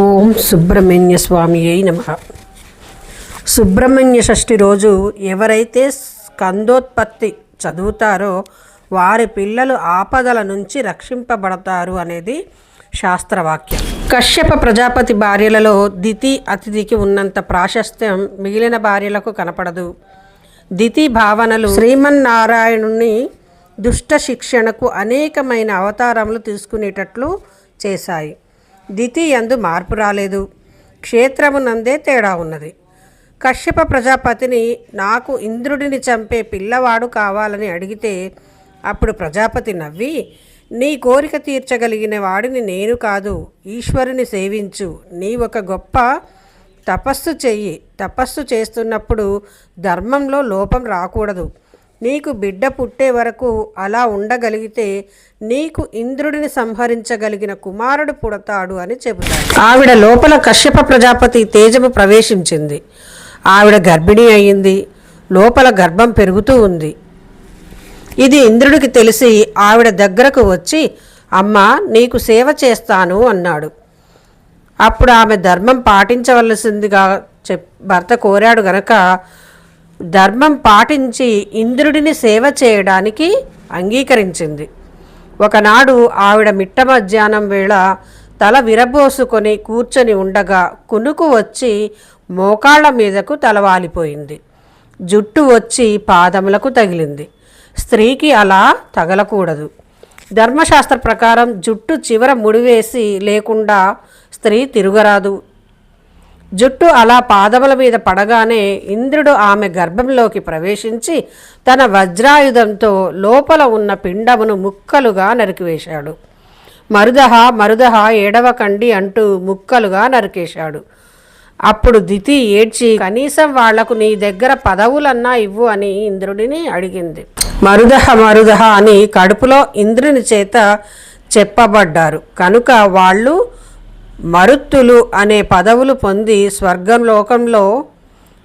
ఓం సుబ్రహ్మణ్య స్వామి అయి నమ. సుబ్రహ్మణ్య షష్ఠి రోజు ఎవరైతే స్కందోత్పత్తి చదువుతారో వారి పిల్లలు ఆపదల నుంచి రక్షింపబడతారు అనేది శాస్త్రవాక్యం. కశ్యప ప్రజాపతి భార్యలలో దితి అతిథికి ఉన్నంత ప్రాశస్త్యం మిగిలిన భార్యలకు కనపడదు. దితి భావనలు శ్రీమన్నారాయణుని దుష్ట శిక్షణకు అనేకమైన అవతారములు తీసుకునేటట్లు చేశాయి. దితి మార్పు రాలేదు. క్షేత్రమునందే తేడా ఉన్నది. కశ్యప ప్రజాపతిని నాకు ఇంద్రుడిని చంపే పిల్లవాడు కావాలని అడిగితే అప్పుడు ప్రజాపతి నవ్వి నీ కోరిక తీర్చగలిగిన వాడిని నేను కాదు. ఈశ్వరుని సేవించు. నీ ఒక గొప్ప తపస్సు చెయ్యి. తపస్సు చేస్తున్నప్పుడు ధర్మంలో లోపం రాకూడదు. నీకు బిడ్డ పుట్టే వరకు అలా ఉండగలిగితే నీకు ఇంద్రుడిని సంహరించగలిగిన కుమారుడు పుడతాడు అని చెబుతాడు. ఆవిడ లోపల కశ్యప ప్రజాపతి తేజము ప్రవేశించింది. ఆవిడ గర్భిణీ అయింది. లోపల గర్భం పెరుగుతూ ఉంది. ఇది ఇంద్రుడికి తెలిసి ఆవిడ దగ్గరకు వచ్చి అమ్మ నీకు సేవ చేస్తాను అన్నాడు. అప్పుడు ఆమె ధర్మం పాటించవలసిందిగా చెప్ భర్త కోరాడు గనక ధర్మం పాటించి ఇంద్రుడిని సేవ చేయడానికి అంగీకరించింది. ఒకనాడు ఆవిడ మిట్ట మధ్యాహ్నం వేళ తల విరబోసుకొని కూర్చొని ఉండగా కునుకు వచ్చి మోకాళ్ళ మీదకు తలవాలిపోయింది. జుట్టు వచ్చి పాదములకు తగిలింది. స్త్రీకి అలా తగలకూడదు. ధర్మశాస్త్ర ప్రకారం జుట్టు చివర ముడివేసి లేకుండా స్త్రీ తిరుగరాదు. జుట్టు అలా పాదముల మీద పడగానే ఇంద్రుడు ఆమె గర్భంలోకి ప్రవేశించి తన వజ్రాయుధంతో లోపల ఉన్న పిండమును ముక్కలుగా నరికివేశాడు. మరుదహ మరుదహ ఏడవకండి అంటూ ముక్కలుగా నరికేశాడు. అప్పుడు దితి ఏడ్చి కనీసం వాళ్ళకు నీ దగ్గర పదవులన్నా ఇవ్వు అని ఇంద్రుడిని అడిగింది. మరుదహ మరుదహ అని కడుపులో ఇంద్రుని చేత చెప్పబడ్డారు. కనుక వాళ్ళు మరుత్తులు అనే పదవులు పొంది స్వర్గం లోకంలో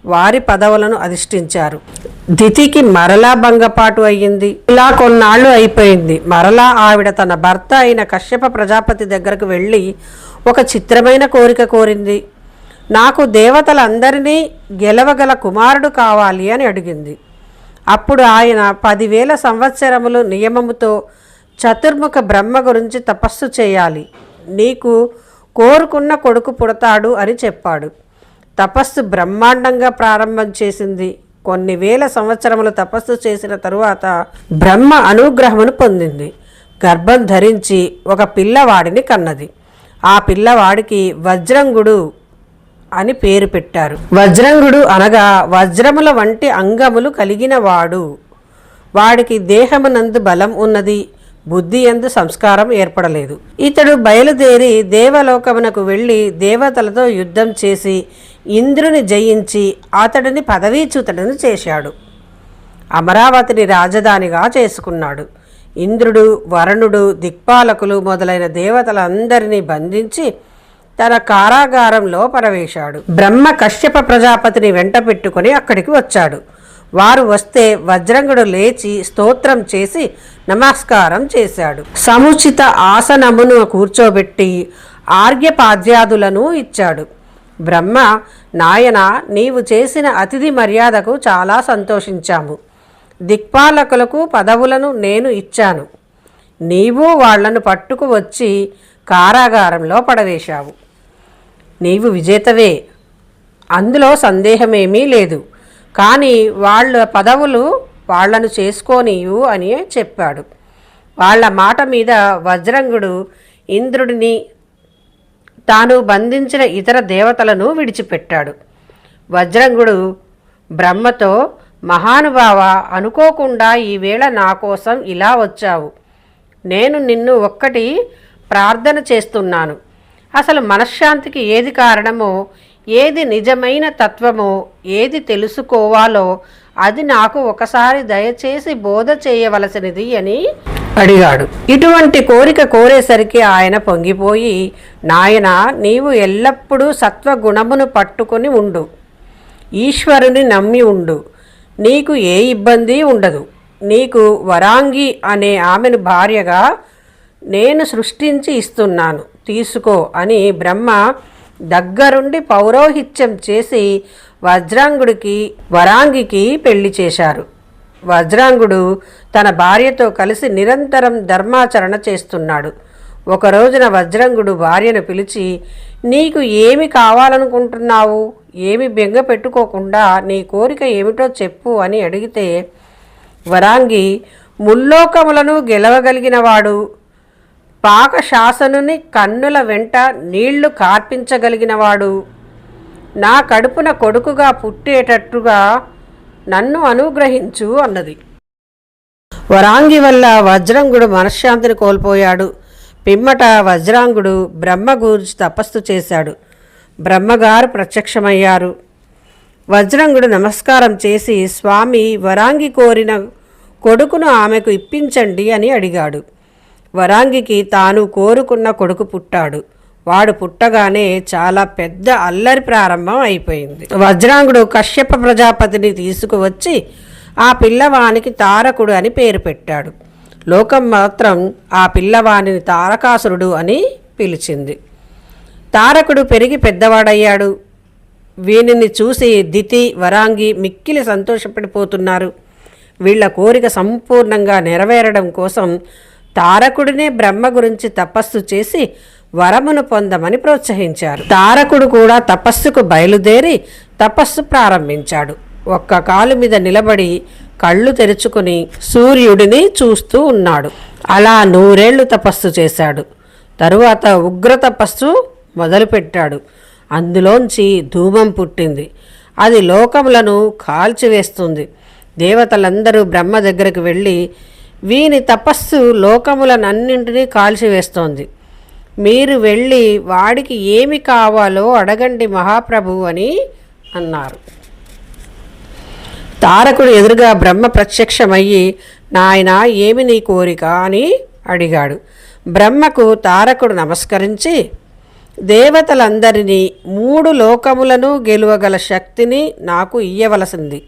వారి పదవులను అధిష్ఠించారు. దితికి మరలా భంగపాటు అయ్యింది. ఇలా కొన్నాళ్ళు అయిపోయింది. మరలా ఆవిడ తన భర్త అయిన కశ్యప ప్రజాపతి దగ్గరకు వెళ్ళి ఒక చిత్రమైన కోరిక కోరింది. నాకు దేవతలందరినీ గెలవగల కుమారుడు కావాలి అని అడిగింది. అప్పుడు ఆయన పదివేల సంవత్సరములు నియమముతో చతుర్ముఖ బ్రహ్మ గురించి తపస్సు చేయాలి. నీకు కోరుకున్న కొడుకు పుడతాడు అని చెప్పాడు. తపస్సు బ్రహ్మాండంగా ప్రారంభం చేసింది. కొన్ని వేల సంవత్సరములు తపస్సు చేసిన తరువాత బ్రహ్మ అనుగ్రహమును పొందింది. గర్భం ధరించి ఒక పిల్లవాడిని కన్నది. ఆ పిల్లవాడికి వజ్రంగుడు అని పేరు పెట్టారు. వజ్రంగుడు అనగా వజ్రముల వంటి అంగములు కలిగిన వాడు. వాడికి దేహమునందు బలం ఉన్నది. బుద్ధి ఎందు సంస్కారం ఏర్పడలేదు. ఇతడు బయలుదేరి దేవలోకమునకు వెళ్ళి దేవతలతో యుద్ధం చేసి ఇంద్రుని జయించి అతడిని పదవీచ్యుతుడని చేశాడు. అమరావతిని రాజధానిగా చేసుకున్నాడు. ఇంద్రుడు వరుణుడు దిక్పాలకులు మొదలైన దేవతలందరినీ బంధించి తన కారాగారంలో పరవేశాడు. బ్రహ్మ కశ్యప ప్రజాపతిని వెంట పెట్టుకుని అక్కడికి వచ్చాడు. వారు వస్తే వజ్రంగుడు లేచి స్తోత్రం చేసి నమస్కారం చేశాడు. సముచిత ఆసనమును కూర్చోబెట్టి ఆర్ఘ్యపాద్యాదులను ఇచ్చాడు. బ్రహ్మ నాయన నీవు చేసిన అతిథి మర్యాదకు చాలా సంతోషించాము. దిక్పాలకులకు పదవులను నేను ఇచ్చాను. నీవు వాళ్ళను పట్టుకు వచ్చి కారాగారంలో పడవేశావు. నీవు విజేతవే. అందులో సందేహమేమీ లేదు. కానీ వాళ్ళ పదవులు వాళ్ళను చేసుకోనియు అని చెప్పాడు. వాళ్ళ మాట మీద వజ్రంగుడు ఇంద్రుడిని తాను బంధించిన ఇతర దేవతలను విడిచిపెట్టాడు. వజ్రంగుడు బ్రహ్మతో మహానుభావ అనుకోకుండా ఈవేళ నా కోసం ఇలా వచ్చావు. నేను నిన్ను ఒక్కటి ప్రార్థన చేస్తున్నాను. అసలు మనశ్శాంతికి ఏది కారణమో ఏది నిజమైన తత్వమో ఏది తెలుసుకోవాలో అది నాకు ఒకసారి దయచేసి బోధ చేయవలసినది అని అడిగాడు. ఇటువంటి కోరిక కోరేసరికి ఆయన పొంగిపోయి నాయన నీవు ఎల్లప్పుడూ సత్వగుణమును పట్టుకొని ఉండు. ఈశ్వరుని నమ్మి ఉండు. నీకు ఏ ఇబ్బంది ఉండదు. నీకు వరాంగి అనే ఆమెను భార్యగా నేను సృష్టించి ఇస్తున్నాను. తీసుకో అని బ్రహ్మ దగ్గరుండి పౌరోహిత్యం చేసి వజ్రాంగుడికి వరాంగికి పెళ్ళి చేశారు. వజ్రాంగుడు తన భార్యతో కలిసి నిరంతరం ధర్మాచరణ చేస్తున్నాడు. ఒక రోజున వజ్రంగుడు భార్యను పిలిచి నీకు ఏమి కావాలనుకుంటున్నావు? ఏమి బెంగ పెట్టుకోకుండా నీ కోరిక ఏమిటో చెప్పు అని అడిగితే వరాంగి ముల్లోకములను గెలవగలిగినవాడు. పాకశాసనుని కన్నుల వెంట నీళ్ళు కార్పించగలిగినవాడు. నా కడుపున కొడుకుగా పుట్టేటట్టుగా నన్ను అనుగ్రహించు అన్నది. వరాంగి వల్ల వజ్రంగుడు మనశ్శాంతిని కోల్పోయాడు. పిమ్మట వజ్రాంగుడు బ్రహ్మ గురించి తపస్సు చేశాడు. బ్రహ్మగారు ప్రత్యక్షమయ్యారు. వజ్రంగుడు నమస్కారం చేసి స్వామి వరాంగి కోరిన కొడుకును ఆమెకు ఇప్పించండి అని అడిగాడు. వరాంగికి తాను కోరుకున్న కొడుకు పుట్టాడు. వాడు పుట్టగానే చాలా పెద్ద అల్లరి ప్రారంభం అయిపోయింది. వజ్రాంగుడు కశ్యప ప్రజాపతిని తీసుకువచ్చి ఆ పిల్లవానికి తారకుడు అని పేరు పెట్టాడు. లోకం మాత్రం ఆ పిల్లవానిని తారకాసురుడు అని పిలిచింది. తారకుడు పెరిగి పెద్దవాడయ్యాడు. వీనిని చూసి దితి వరాంగి మిక్కిలి సంతోషపడిపోతున్నారు. వీళ్ళ కోరిక సంపూర్ణంగా నెరవేరడం కోసం తారకుడినే బ్రహ్మ గురించి తపస్సు చేసి వరమును పొందమని ప్రోత్సహించారు. తారకుడు కూడా తపస్సుకు బయలుదేరి తపస్సు ప్రారంభించాడు. ఒక్క కాలు మీద నిలబడి కళ్ళు తెరుచుకుని సూర్యుడిని చూస్తూ ఉన్నాడు. అలా నూరేళ్ళు తపస్సు చేశాడు. తరువాత ఉగ్ర తపస్సు మొదలుపెట్టాడు. అందులోంచి ధూమం పుట్టింది. అది లోకములను కాల్చివేస్తుంది. దేవతలందరూ బ్రహ్మ దగ్గరకు వెళ్ళి వీని తపస్సు లోకములనన్నింటినీ కాల్చివేస్తోంది. మీరు వెళ్ళి వాడికి ఏమి కావాలో అడగండి మహాప్రభు అని అన్నారు. తారకుడు ఎదురుగా బ్రహ్మ ప్రత్యక్షమయ్యి నాయన ఏమి నీ కోరిక? అని అడిగాడు. బ్రహ్మకు తారకుడు నమస్కరించి దేవతలందరినీ మూడు లోకములను గెలువగల శక్తిని నాకు ఇయ్యవలసింది.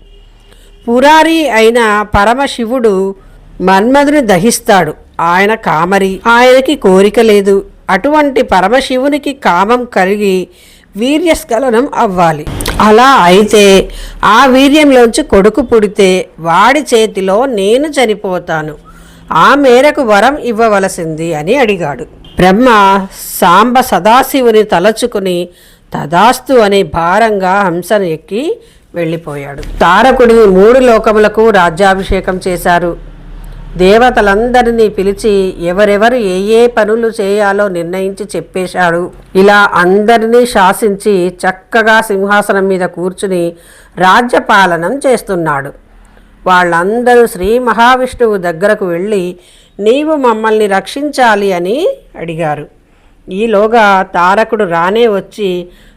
పురారి అయిన పరమశివుడు మన్మధుని దహిస్తాడు. ఆయన కామరి. ఆయనకి కోరిక లేదు. అటువంటి పరమశివునికి కామం కలిగి వీర్యస్ఖలనం అవ్వాలి. అలా అయితే ఆ వీర్యంలోంచి కొడుకు పుడితే వాడి చేతిలో నేను చనిపోతాను. ఆ మేరకు వరం ఇవ్వవలసింది అని అడిగాడు. బ్రహ్మ సాంబ సదాశివుని తలచుకుని తదాస్తు అని భారంగా హంసను ఎక్కి వెళ్ళిపోయాడు. తారకుడిని మూడు లోకములకు రాజ్యాభిషేకం చేశారు. దేవతలందరినీ పిలిచి ఎవరెవరు ఏ ఏ పనులు చేయాలో నిర్ణయించి చెప్పేశాడు. ఇలా అందరినీ శాసించి చక్కగా సింహాసనం మీద కూర్చుని రాజ్యపాలనం చేస్తున్నాడు. వాళ్ళందరూ శ్రీ మహావిష్ణువు దగ్గరకు వెళ్ళి నీవు మమ్మల్ని రక్షించాలి అని అడిగారు. ఈలోగా తారకుడు రానే వచ్చి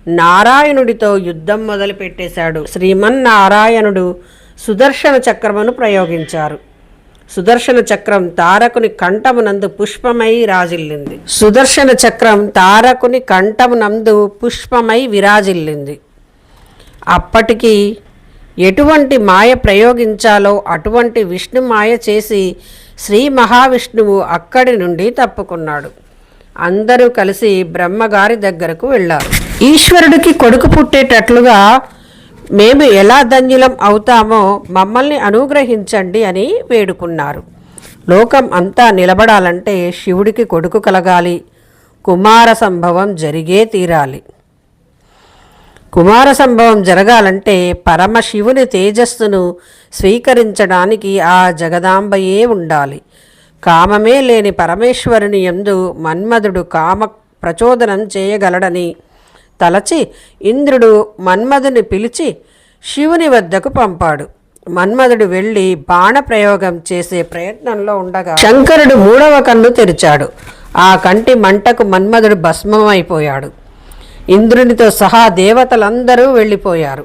నారాయణుడితో యుద్ధం మొదలుపెట్టేశాడు. శ్రీమన్నారాయణుడు సుదర్శన చక్రమును ప్రయోగించారు. సుదర్శన చక్రం తారకుని కంఠమునందు పుష్పమై రాజిల్లింది సుదర్శన చక్రం తారకుని కంఠమునందు పుష్పమై విరాజిల్లింది. అప్పటికి ఎటువంటి మాయ ప్రయోగించాలో అటువంటి విష్ణు మాయ చేసి శ్రీ మహావిష్ణువు అక్కడి నుండి తప్పుకున్నాడు. అందరూ కలిసి బ్రహ్మగారి దగ్గరకు వెళ్ళారు. ఈశ్వరుడికి కొడుకు పుట్టేటట్లుగా మేము ఎలా ధన్యులం అవుతామో మమ్మల్ని అనుగ్రహించండి అని వేడుకున్నారు. లోకం అంతా నిలబడాలంటే శివుడికి కొడుకు కలగాలి. కుమార సంభవం జరిగే తీరాలి. కుమార సంభవం జరగాలంటే పరమశివుని తేజస్సును స్వీకరించడానికి ఆ జగదాంబయే ఉండాలి. కామమే లేని పరమేశ్వరుని యందు మన్మధుడు కామ ప్రచోదనం చేయగలడని తలచి ఇంద్రుడు మన్మధుని పిలిచి శివుని వద్దకు పంపాడు. మన్మధుడు వెళ్ళి బాణప్రయోగం చేసే ప్రయత్నంలో ఉండగా శంకరుడు మూడవ కన్ను తెరిచాడు. ఆ కంటి మంటకు మన్మధుడు భస్మమైపోయాడు. ఇంద్రునితో సహా దేవతలందరూ వెళ్ళిపోయారు.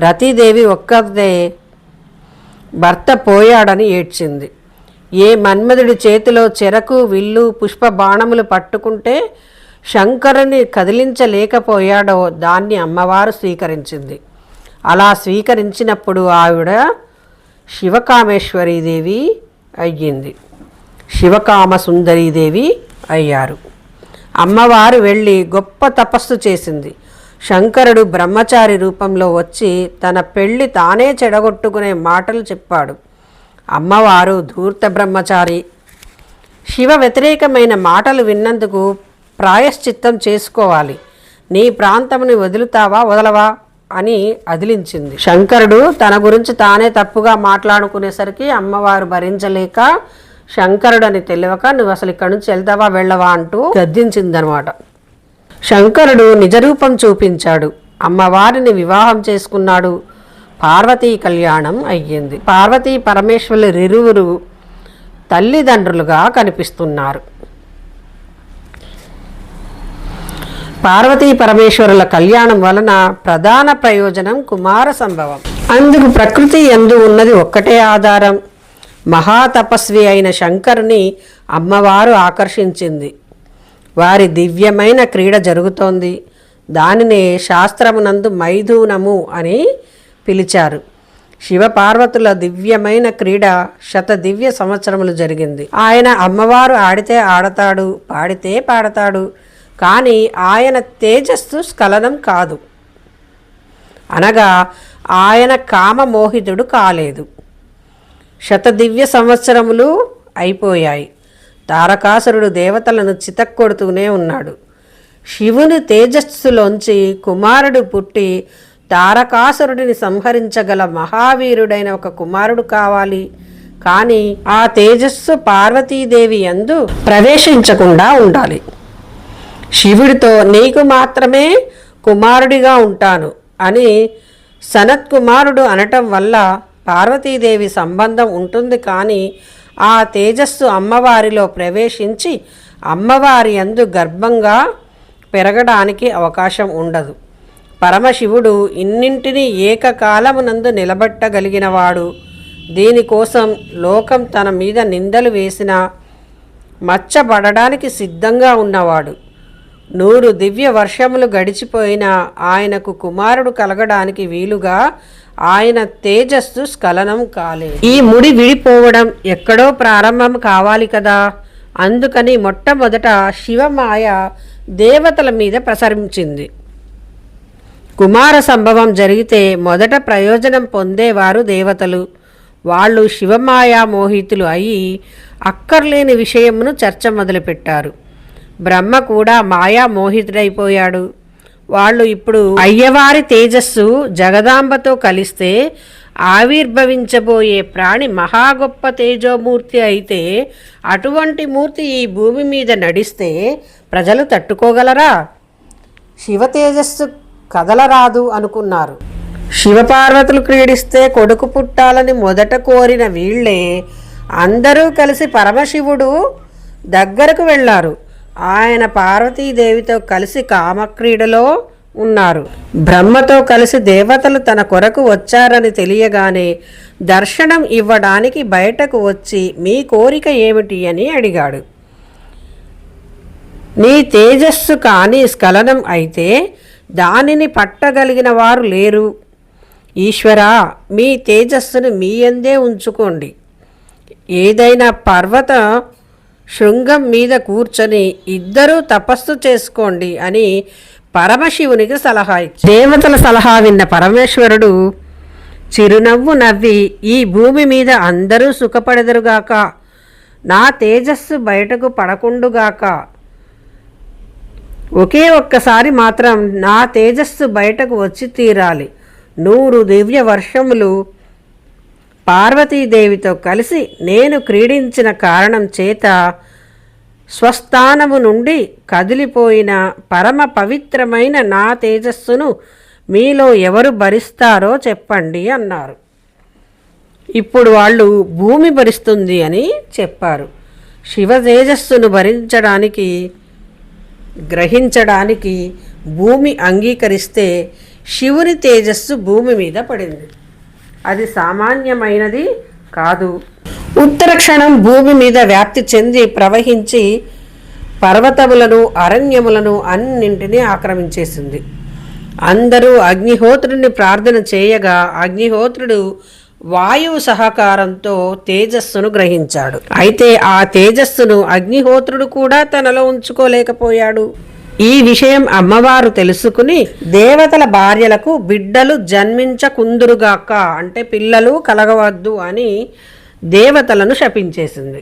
రతీదేవి ఒక్కదే భర్త పోయాడని ఏడ్చింది. ఏ మన్మధుడి చేతిలో చెరకు విల్లు పుష్ప బాణములు పట్టుకుంటే శంకరుని కదిలించలేకపోయాడో దాన్ని అమ్మవారు స్వీకరించింది. అలా స్వీకరించినప్పుడు ఆవిడ శివకామేశ్వరీదేవి అయ్యింది. శివకామ సుందరీదేవి అయ్యారు. అమ్మవారు వెళ్ళి గొప్ప తపస్సు చేసింది. శంకరుడు బ్రహ్మచారి రూపంలో వచ్చి తన పెళ్ళి తానే చెడగొట్టుకునే మాటలు చెప్పాడు. అమ్మవారు ధూర్త బ్రహ్మచారి. శివ వ్యతిరేకమైన మాటలు విన్నందుకు ప్రాయశ్చిత్తం చేసుకోవాలి. నీ ప్రాంతముని వదులుతావా వదలవా అని అదిలించింది. శంకరుడు తన గురించి తానే తప్పుగా మాట్లాడుకునేసరికి అమ్మవారు భరించలేక శంకరుడని తెలియక నువ్వు అసలు ఇక్కడి నుంచి వెళ్తావా వెళ్ళవా? అంటూ గద్దించిందనమాట. శంకరుడు నిజరూపం చూపించాడు. అమ్మవారిని వివాహం చేసుకున్నాడు. పార్వతీ కళ్యాణం అయ్యింది. పార్వతీ పరమేశ్వరులిరువురు తల్లిదండ్రులుగా కనిపిస్తున్నారు. పార్వతీ పరమేశ్వరుల కళ్యాణం వలన ప్రధాన ప్రయోజనం కుమార సంభవం. అందుకు ప్రకృతి ఎందు ఉన్నది ఒక్కటే ఆధారం. మహాతపస్వి అయిన శంకరుని అమ్మవారు ఆకర్షించింది. వారి దివ్యమైన క్రీడ జరుగుతోంది. దానినే శాస్త్రమునందు మైథూనము అని పిలిచారు. శివపార్వతుల దివ్యమైన క్రీడ శత దివ్య సంవత్సరములు జరిగింది. ఆయన అమ్మవారు ఆడితే ఆడతాడు పాడితే పాడతాడు. కానీ ఆయన తేజస్సు స్ఖలనం కాదు. అనగా ఆయన కామమోహితుడు కాలేదు. శతదివ్య సంవత్సరములు అయిపోయాయి. తారకాసురుడు దేవతలను చితక్కొడుతూనే ఉన్నాడు. శివుని తేజస్సులోంచి కుమారుడు పుట్టి తారకాసురుడిని సంహరించగల మహావీరుడైన ఒక కుమారుడు కావాలి. కానీ ఆ తేజస్సు పార్వతీదేవి ఎందు ప్రవేశించకుండా ఉండాలి. శివుడితో నీకు మాత్రమే కుమారుడిగా ఉంటాను అని సనత్ కుమారుడు అనటం వల్ల పార్వతీదేవి సంబంధం ఉంటుంది కానీ ఆ తేజస్సు అమ్మవారిలో ప్రవేశించి అమ్మవారి యందు గర్భంగా పెరగడానికి అవకాశం ఉండదు. పరమశివుడు ఇన్నింటినీ ఏకకాలమునందు నిలబెట్టగలిగినవాడు. దీనికోసం లోకం తన మీద నిందలు వేసిన మచ్చబడడానికి సిద్ధంగా ఉన్నవాడు. నూరు దివ్య వర్షములు గడిచిపోయినా ఆయనకు కుమారుడు కలగడానికి వీలుగా ఆయన తేజస్సు స్ఖలనం కాలేదు. ఈ ముడి విడిపోవడం ఎక్కడో ప్రారంభం కావాలి కదా. అందుకని మొట్టమొదట శివమాయ దేవతల మీద ప్రసరించింది. కుమార సంభవం జరిగితే మొదట ప్రయోజనం పొందేవారు దేవతలు. వాళ్ళు శివమాయా మోహితులు అయి అక్కర్లేని విషయమును చర్చ మొదలుపెట్టారు. బ్రహ్మ కూడా మాయా మోహితుడైపోయాడు. వాళ్ళు ఇప్పుడు అయ్యవారి తేజస్సు జగదాంబతో కలిస్తే ఆవిర్భవించబోయే ప్రాణి మహా గొప్ప తేజోమూర్తి అయితే అటువంటి మూర్తి ఈ భూమి మీద నడిస్తే ప్రజలు తట్టుకోగలరా? శివ తేజస్సు కదలరాదు అనుకున్నారు. శివపార్వతులు క్రీడిస్తే కొడుకు పుట్టాలని మొదట కోరిన వీళ్ళే అందరూ కలిసి పరమశివుడు దగ్గరకు వెళ్ళారు. ఆయన పార్వతీదేవితో కలిసి కామక్రీడలో ఉన్నారు. బ్రహ్మతో కలిసి దేవతలు తన కొరకు వచ్చారని తెలియగానే దర్శనం ఇవ్వడానికి బయటకు వచ్చి మీ కోరిక ఏమిటి? అని అడిగాడు. నీ తేజస్సు కానీ స్ఖలనం అయితే దానిని పట్టగలిగిన వారు లేరు. ఈశ్వరా మీ తేజస్సును మీ ఎందే ఉంచుకోండి. ఏదైనా పర్వతం శృంగం మీద కూర్చొని ఇద్దరూ తపస్సు చేసుకోండి అని పరమశివునికి సలహా ఇచ్చి దేవతల సలహా విన్న పరమేశ్వరుడు చిరునవ్వు నవ్వి ఈ భూమి మీద అందరూ సుఖపడెదరుగాక నా తేజస్సు బయటకు పడకుండుగాక. ఒకే ఒక్కసారి మాత్రం నా తేజస్సు బయటకు వచ్చి తీరాలి. నూరు దివ్య వర్షములు పార్వతీదేవితో కలిసి నేను క్రీడించిన కారణం చేత స్వస్థానము నుండి కదిలిపోయిన పరమ పవిత్రమైన నా తేజస్సును మీలో ఎవరు భరిస్తారో చెప్పండి అన్నారు. ఇప్పుడు వాళ్ళు భూమి భరిస్తుంది అని చెప్పారు. శివ తేజస్సును భరించడానికి గ్రహించడానికి భూమి అంగీకరిస్తే శివుని తేజస్సు భూమి మీద పడింది. అది సామాన్యమైనది కాదు. ఉత్తర క్షణం భూమి మీద వ్యాప్తి చెంది ప్రవహించి పర్వతములను అరణ్యములను అన్నింటినీ ఆక్రమించేసింది. అందరూ అగ్నిహోత్రుని ప్రార్థన చేయగా అగ్నిహోత్రుడు వాయువు సహకారంతో తేజస్సును గ్రహించాడు. అయితే ఆ తేజస్సును అగ్నిహోత్రుడు కూడా తనలో ఉంచుకోలేకపోయాడు. ఈ విషయం అమ్మవారు తెలుసుకుని దేవతల భార్యలకు బిడ్డలు జన్మించకుందురుగాక అంటే పిల్లలు కలగవద్దు అని దేవతలను శపించేసింది.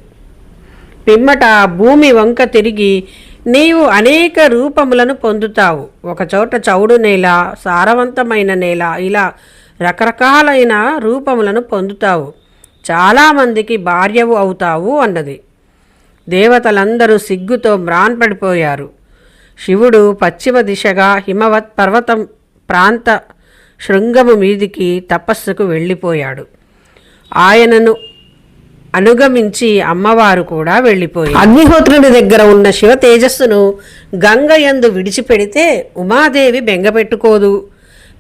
పిమ్మట భూమి వంక తిరిగి నీవు అనేక రూపములను పొందుతావు. ఒకచోట చౌడు నేల సారవంతమైన నేల ఇలా రకరకాలైన రూపములను పొందుతావు. చాలామందికి భార్యవు అవుతావు అన్నది. దేవతలందరూ సిగ్గుతో మ్రాన్పడిపోయారు శివుడు పశ్చిమ దిశగా హిమవత్ పర్వతం ప్రాంత శృంగము మీదికి తపస్సుకు వెళ్ళిపోయాడు. ఆయనను అనుగమించి అమ్మవారు కూడా వెళ్ళిపోయి అగ్నిహోత్రుడి దగ్గర ఉన్న శివ తేజస్సును గంగ యందు విడిచిపెడితే ఉమాదేవి బెంగపెట్టుకోదు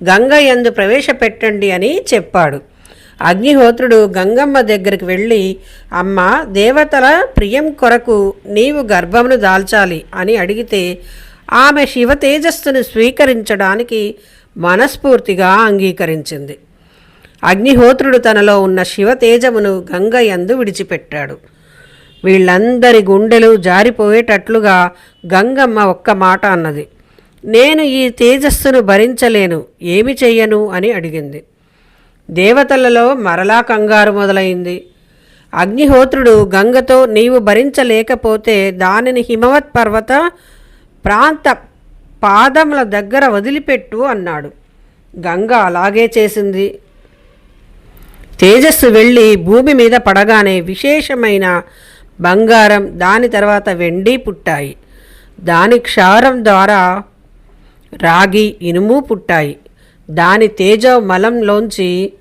గంగ యందు ప్రవేశపెట్టండి అని చెప్పాడు. అగ్నిహోత్రుడు గంగమ్మ దగ్గరికి వెళ్ళి అమ్మ దేవతల ప్రియం కొరకు నీవు గర్భమును దాల్చాలి అని అడిగితే ఆమె శివ తేజస్సును స్వీకరించడానికి మనస్ఫూర్తిగా అంగీకరించింది. అగ్నిహోత్రుడు తనలో ఉన్న శివ తేజమును గంగ యందు విడిచిపెట్టాడు. వీళ్ళందరి గుండెలు జారిపోయేటట్లుగా గంగమ్మ ఒక్క మాట అన్నది. నేను ఈ తేజస్సును భరించలేను ఏమి చెయ్యను అని అడిగింది. దేవతలలో మరలా కంగారు మొదలైంది. అగ్నిహోత్రుడు గంగతో నీవు భరించలేకపోతే దానిని హిమవత్ పర్వత ప్రాంత పాదముల దగ్గర వదిలిపెట్టు అన్నాడు. గంగ అలాగే చేసింది. తేజస్సు వెళ్ళి భూమి మీద పడగానే విశేషమైన బంగారం దాని తర్వాత వెండి పుట్టాయి. దాని క్షారం ద్వారా రాగి ఇనుము పుట్టాయి. దాని తేజ మలంలోంచి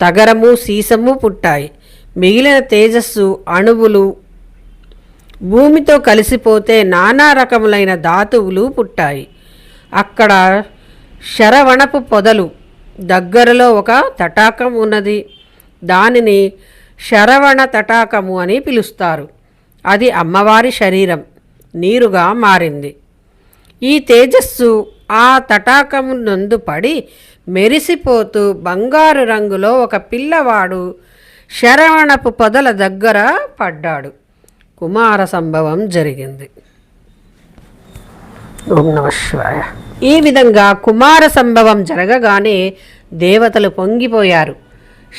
తగరము సీసము పుట్టాయి. మిగిలిన తేజస్సు అణువులు భూమితో కలిసిపోతే నానా రకములైన ధాతువులు పుట్టాయి. అక్కడ శరవణపు పొదలు దగ్గరలో ఒక తటాకం ఉన్నది. దానిని శరవణ తటాకము అని పిలుస్తారు. అది అమ్మవారి శరీరం. నీరుగా మారింది. ఈ తేజస్సు ఆ తటాకము నందు పడి మెరిసిపోతూ బంగారు రంగులో ఒక పిల్లవాడు శరవణపు పొదల దగ్గర పడ్డాడు. కుమార సంభవం జరిగింది. ఓం నమ శివాయ. ఈ విధంగా కుమార సంభవం జరగగానే దేవతలు పొంగిపోయారు.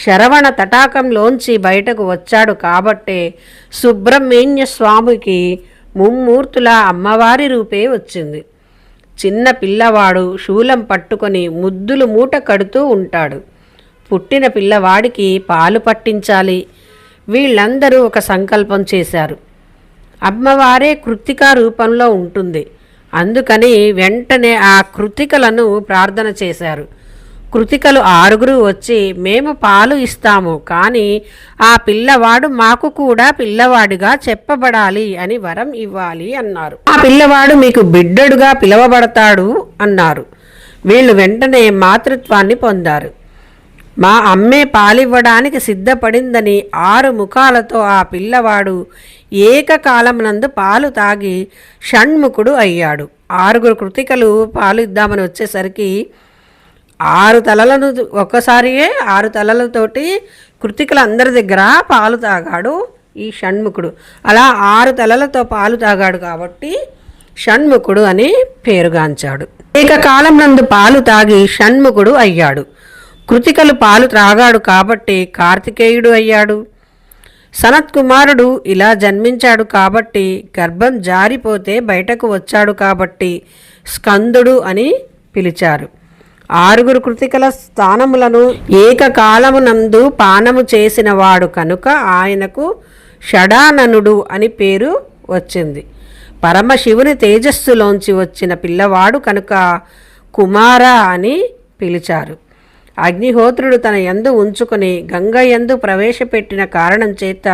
శరవణ తటాకంలోంచి బయటకు వచ్చాడు కాబట్టే సుబ్రహ్మణ్య స్వామికి ముమ్మూర్తుల అమ్మవారి రూపే వచ్చింది. చిన్న పిల్లవాడు శూలం పట్టుకొని ముద్దులు మూట కడుతూ ఉంటాడు. పుట్టిన పిల్లవాడికి పాలు పట్టించాలి. వీళ్ళందరూ ఒక సంకల్పం చేశారు. అమ్మవారే కృత్తికా రూపంలో ఉంటుంది. అందుకని వెంటనే ఆ కృతికలను ప్రార్థన చేశారు. కృతికలు ఆరుగురు వచ్చి మేము పాలు ఇస్తాము కానీ ఆ పిల్లవాడు మాకు కూడా పిల్లవాడిగా చెప్పబడాలి అని వరం ఇవ్వాలి అన్నారు. ఆ పిల్లవాడు మీకు బిడ్డడుగా పిలవబడతాడు అన్నారు. వీళ్ళు వెంటనే మాతృత్వాన్ని పొందారు. మా అమ్మే పాలివ్వడానికి సిద్ధపడిందని ఆరు ముఖాలతో ఆ పిల్లవాడు ఏకకాలమునందు పాలు తాగి షణ్ముఖుడు అయ్యాడు. ఆరుగురు కృతికలు పాలు ఇద్దామని వచ్చేసరికి ఆరు తలలను ఒక్కసారియే ఆరు తలలతోటి కృతికలు అందరి దగ్గర పాలు తాగాడు ఈ షణ్ముఖుడు. అలా ఆరు తలలతో పాలు తాగాడు కాబట్టి షణ్ముఖుడు అని పేరుగాంచాడు. ఏకకాలం నందు పాలు తాగి షణ్ముఖుడు అయ్యాడు. కృతికలు పాలు త్రాగాడు కాబట్టి కార్తికేయుడు అయ్యాడు. సనత్కుమారుడు ఇలా జన్మించాడు కాబట్టి గర్భం జారిపోతే బయటకు వచ్చాడు కాబట్టి స్కందుడు అని పిలిచారు. ఆరుగురు కృతికల స్థానములను ఏకకాలమునందు పానము చేసినవాడు కనుక ఆయనకు షడాననుడు అని పేరు వచ్చింది. పరమశివుని తేజస్సులోంచి వచ్చిన పిల్లవాడు కనుక కుమార అని పిలిచారు. అగ్నిహోత్రుడు తన యందు ఉంచుకొని గంగ యందు ప్రవేశపెట్టిన కారణం చేత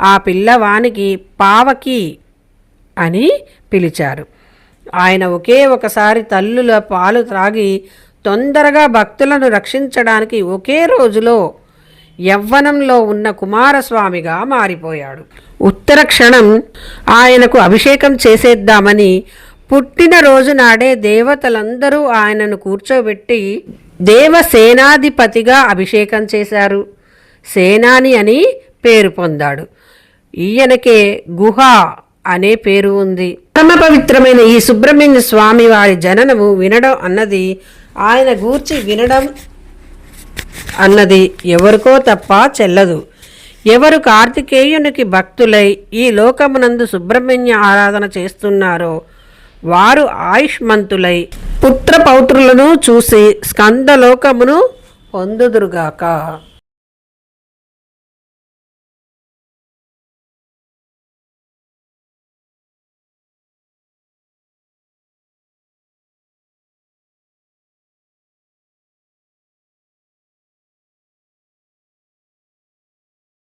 ఆ పిల్లవానికి పావకి అని పిలిచారు. ఆయన ఒకే ఒకసారి తల్లుల పాలు త్రాగి తొందరగా భక్తులను రక్షించడానికి ఒకే రోజులో యవ్వనంలో ఉన్న కుమారస్వామిగా మారిపోయాడు. ఉత్తర క్షణం ఆయనకు అభిషేకం చేసేద్దామని పుట్టినరోజు నాడే దేవతలందరూ ఆయనను కూర్చోబెట్టి దేవసేనాధిపతిగా అభిషేకం చేశారు. సేనాని అని పేరు పొందాడు. ఈయనకే గుహ అనే పేరు ఉంది. పరమ పవిత్రమైన ఈ సుబ్రహ్మణ్య స్వామి వారి జననము వినడం అన్నది ఆయన గూర్చి వినడం అన్నది ఎవరికో తప్ప చెల్లదు. ఎవరు కార్తికేయునికి భక్తులై ఈ లోకమునందు సుబ్రహ్మణ్య ఆరాధన చేస్తున్నారో వారు ఆయుష్మంతులై పుత్ర పౌత్రులను చూసి స్కందలోకమును పొందుదురుగాక.